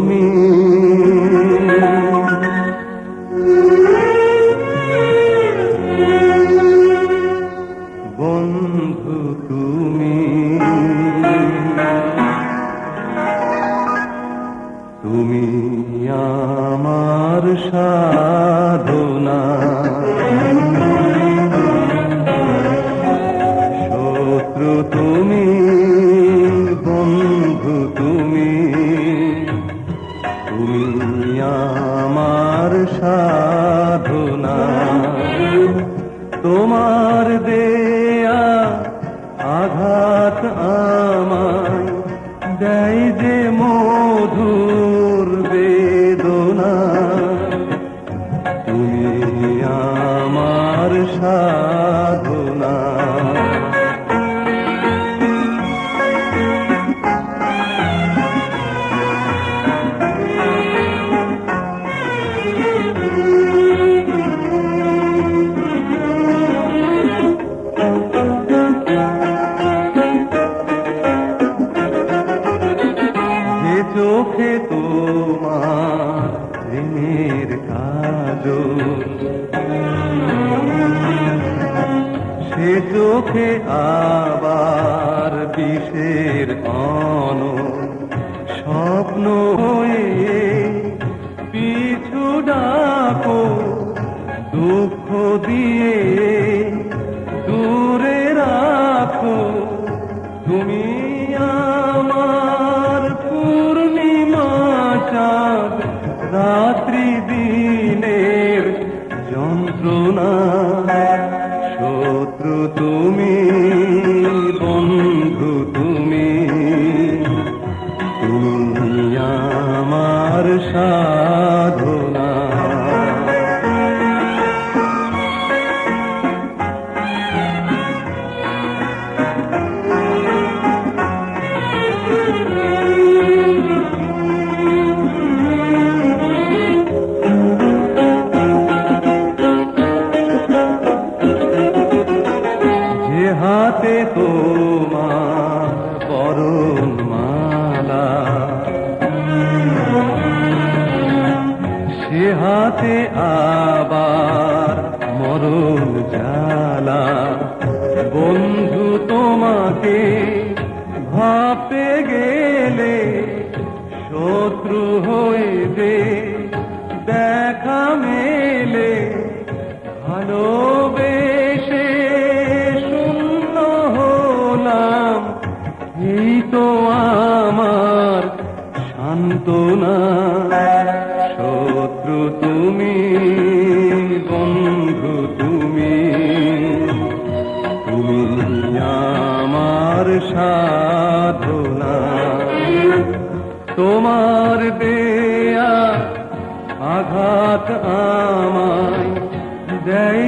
তুমি। বন্ধু তুমি তুমি আমার সাধনা। সাধনা। তোমার দেয়া আঘাত আমায় কাজ সে চোখে আবার বিষের অন স্বপ্ন হয়ে পিছু ডাকো দুঃখ দিয়ে রাত্রি দিনের যন্ত্রণা শত্রু তুমি হাতে তোমার বরণ মালা। সে হাতে আবার মরণ জ্বালা। বন্ধু, তোমাকে ভাপে গেলে শত্রু হয়ে এই তো আমার শান্তনা শত্রু তুমি, বন্ধু তুমি। তুমি আমার সাধনা। তোমার দেয়া আঘাত আমায় দেয়